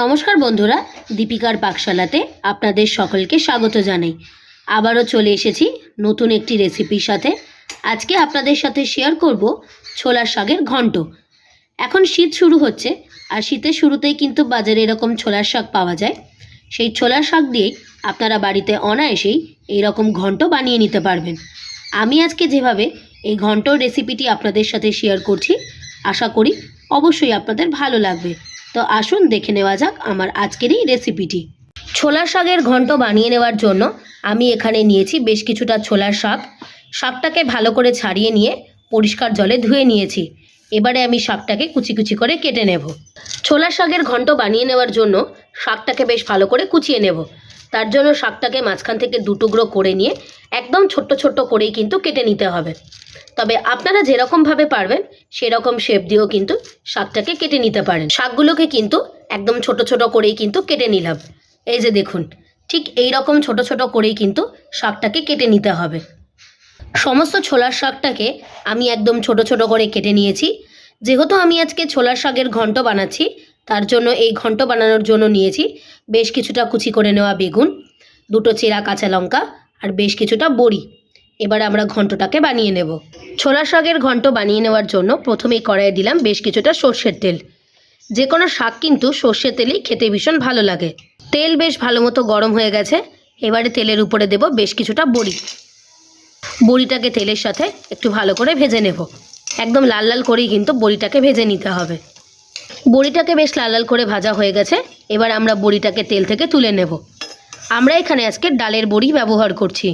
নমস্কার বন্ধুরা, দীপিকার পাকশালাতে আপনাদের সকলকে স্বাগত জানাই। আবারও চলে এসেছি নতুন একটি রেসিপির সাথে। আজকে আপনাদের সাথে শেয়ার করব ছোলার শাকের ঘন্ট। এখন শীত শুরু হচ্ছে, আর শীতের শুরুতেই কিন্তু বাজারে এরকম ছোলার শাক পাওয়া যায়। সেই ছোলার শাক দিয়েই আপনারা বাড়িতে অনায়াসেই এইরকম ঘন্ট বানিয়ে নিতে পারবেন। আমি আজকে যেভাবে এই ঘন্টর রেসিপিটি আপনাদের সাথে শেয়ার করছি, আশা করি অবশ্যই আপনাদের ভালো লাগবে। তো আসুন দেখে নেওয়া যাক আমার আজকের এই রেসিপিটি ছোলার শাকের ঘন্ট বানিয়ে নেওয়ার জন্য আমি এখানে নিয়েছি বেশ কিছুটা ছোলার শাক। শাকটাকে ভালো করে ছাড়িয়ে নিয়ে পরিষ্কার জলে ধুয়ে নিয়েছি। এবারে আমি শাকটাকে কুচি কুচি করে কেটে নেব। ছোলার শাকের ঘন্ট বানিয়ে নেওয়ার জন্য শাকটাকে বেশ ভালো করে কুচিয়ে নেব। তার জন্য শাকটাকে মাঝখান থেকে দু টুকরো করে নিয়ে একদম ছোট্ট ছোট্ট করেই কিন্তু কেটে নিতে হবে। তবে আপনারা যেরকমভাবে পারবেন, সেরকম শেপ দিয়েও কিন্তু শাকটাকে কেটে নিতে পারেন। শাকগুলোকে কিন্তু একদম ছোট ছোট করেই কিন্তু কেটে নিলাম। এই যে দেখুন, ঠিক এই রকম ছোট ছোট করেই কিন্তু শাকটাকে কেটে নিতে হবে। সমস্ত ছোলার শাকটাকে আমি একদম ছোট ছোট করে কেটে নিয়েছি। যেহেতু আমি আজকে ছোলার শাকের ঘন্ট বানাচ্ছি তার জন্য এই ঘন্ট বানানোর জন্য নিয়েছি। বেশ কিছুটা কুচি করে নেওয়া বেগুন, দুটো চেরা কাঁচা লঙ্কা আর বেশ কিছুটা বড়ি। এবার আমরা ঘন্টটাকে বানিয়ে নেব। ছোলা শাকের ঘন্ট বানিয়ে নেওয়ার জন্য প্রথমেই কড়াইয়ে দিলাম বেশ কিছুটা সর্ষের তেল। যে কোনো শাক কিন্তু সর্ষের তেলেই খেতে ভীষণ ভালো লাগে। তেল বেশ ভালো মতো গরম হয়ে গেছে, এবারে তেলের উপরে দেব বেশ কিছুটা বড়ি। বড়িটাকে তেলের সাথে একটু ভালো করে ভেজে নেব। একদম লাল লাল করেই কিন্তু বড়িটাকে ভেজে নিতে হবে। বড়িটাকে বেশ লাল লাল করে ভাজা হয়ে গেছে। এবার আমরা বড়িটাকে তেল থেকে তুলে নেব। আমরা এখানে আজকে ডালের বড়ি ব্যবহার করছি।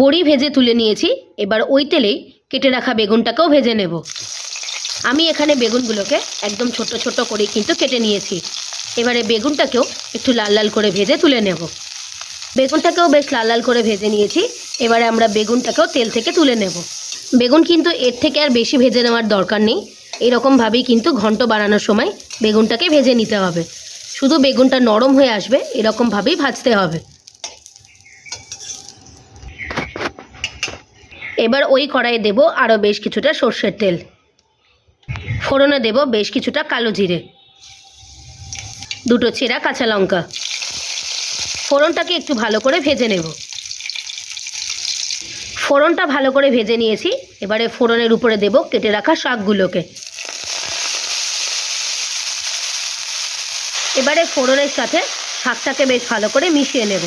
বড়ি ভেজে তুলে নিয়েছি। এবার ওই তেলেই কেটে রাখা বেগুনটাকেও ভেজে নেব। আমি এখানে বেগুনগুলোকে একদম ছোট ছোট করে কিন্তু কেটে নিয়েছি। এবারে বেগুনটাকেও একটু লাল লাল করে ভেজে তুলে নেব। বেগুনটাকেও বেশ লাল লাল করে ভেজে নিয়েছি। এবারে আমরা বেগুনটাকেও তেল থেকে তুলে নেব। বেগুন কিন্তু এর থেকে আর বেশি ভেজে নেওয়ার দরকার নেই। এরকমভাবেই কিন্তু ঘন্ট বানানোর সময় বেগুনটাকে ভেজে নিতে হবে। শুধু বেগুনটা নরম হয়ে আসবে এরকমভাবেই ভাজতে হবে। এবার ওই কড়াইয়ে দেব আরও বেশ কিছুটা সর্ষের তেল। ফোড়নে দেব বেশ কিছুটা কালো জিরে। দুটো চেরা কাঁচা লঙ্কা। ফোড়নটাকে একটু ভালো করে ভেজে নেব। ফোড়নটা ভালো করে ভেজে নিয়েছি। এবারে ফোড়নের উপরে দেব কেটে রাখা শাকগুলোকে। এবারে ফোড়নের সাথে শাকটাকে বেশ ভালো করে মিশিয়ে নেব।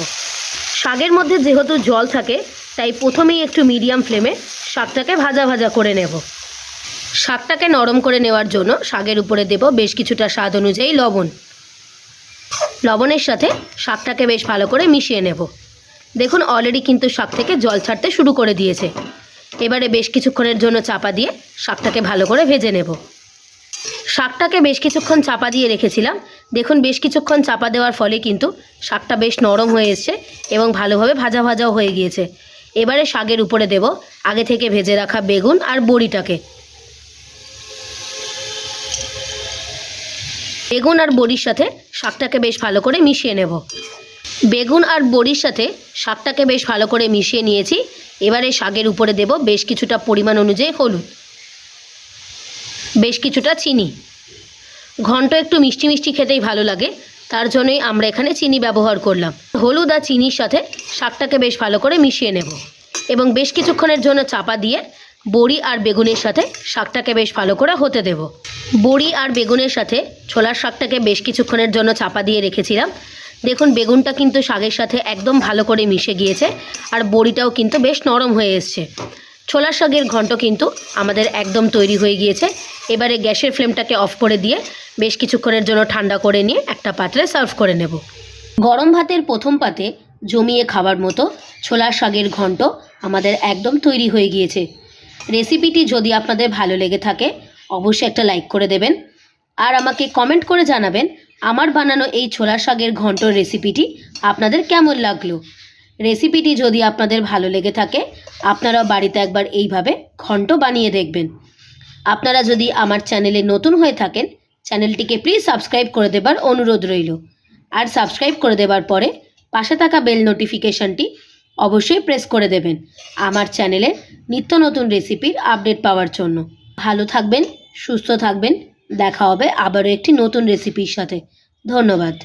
শাকের মধ্যে যেহেতু জল থাকে, তাই প্রথমেই একটু মিডিয়াম ফ্লেমে শাকটাকে ভাজা ভাজা করে নেব। শাকটাকে নরম করে নেওয়ার জন্য শাকের উপরে দেব বেশ কিছুটা স্বাদ অনুযায়ী লবণ। লবণের সাথে শাকটাকে বেশ ভালো করে মিশিয়ে নেব। দেখুন অলরেডি কিন্তু শাক থেকে জল ছাড়তে শুরু করে দিয়েছে। এবারে বেশ কিছুক্ষণের জন্য চাপা দিয়ে শাকটাকে ভালো করে ভেজে নেব। শাকটাকে বেশ কিছুক্ষণ চাপা দিয়ে রেখেছিলাম দেখুন, বেশ কিছুক্ষণ চাপা দেওয়ার ফলে কিন্তু শাকটা বেশ নরম হয়ে এসছে এবং ভালোভাবে ভাজা ভাজাও হয়ে গিয়েছে। এবারে শাকের উপরে দেব আগে থেকে ভেজে রাখা বেগুন আর বড়িটাকে। বেগুন আর বড়ির সাথে শাকটাকে বেশ ভালো করে মিশিয়ে নেব। বেগুন আর বড়ির সাথে শাকটাকে বেশ ভালো করে মিশিয়ে নিয়েছি। এবারে শাকের উপরে দেব বেশ কিছুটা পরিমাণ অনুযায়ী হলুদ। বেশ কিছুটা চিনি। ঘন্ট একটু মিষ্টি মিষ্টি খেতেই ভালো লাগে। তার জন্যই আমরা এখানে চিনি ব্যবহার করলাম। হলুদ আর চিনির সাথে শাকটাকে বেশ ভালো করে মিশিয়ে নেব। এবং বেশ কিছুক্ষণের জন্য চাপা দিয়ে বড়ি আর বেগুনের সাথে শাকটাকে বেশ ভালো করে হতে দেব। বড়ি আর বেগুনের সাথে ছোলার শাকটাকে বেশ কিছুক্ষণের জন্য চাপা দিয়ে রেখেছিলাম। দেখুন, বেগুনটা কিন্তু শাকের সাথে একদম ভালো করে মিশে গিয়েছে আর বড়িটাও কিন্তু বেশ নরম হয়ে এসছে। ছোলার শাকের ঘন্ট কিন্তু আমাদের একদম তৈরি হয়ে গিয়েছে। এবারে গ্যাসের ফ্লেমটাকে অফ করে দিয়ে বেশ কিছুক্ষণের জন্য ঠান্ডা করে নিয়ে একটা পাত্রে সার্ভ করে নেব। গরম ভাতের প্রথম পাতে জমিয়ে খাবার মতো ছোলার শাকের ঘন্ট আমাদের একদম তৈরি হয়ে গিয়েছে। রেসিপিটি যদি আপনাদের ভালো লেগে থাকে, অবশ্যই একটা লাইক করে দেবেন। আর আমাকে কমেন্ট করে জানাবেন, আমার বানানো এই ছোলার শাকের ঘন্টর রেসিপিটি আপনাদের কেমন লাগল? রেসিপিটি যদি আপনাদের ভালো লেগে থাকে আপনারাও বাড়িতে একবার এইভাবে ঘন্ট বানিয়ে দেখবেন। আপনারা যদি আমার চ্যানেলে নতুন হয়ে থাকেন, চ্যানেলটিকে প্লিজ সাবস্ক্রাইব করে দেবার অনুরোধ রইল। আর সাবস্ক্রাইব করে দেবার পরে পাশে থাকা বেল নোটিফিকেশনটি অবশ্যই প্রেস করে দেবেন আমার চ্যানেলে নিত্য নতুন রেসিপির আপডেট পাওয়ার জন্য। ভালো থাকবেন, সুস্থ থাকবেন, দেখা হবে আবারও একটি নতুন রেসিপির সাথে। ধন্যবাদ।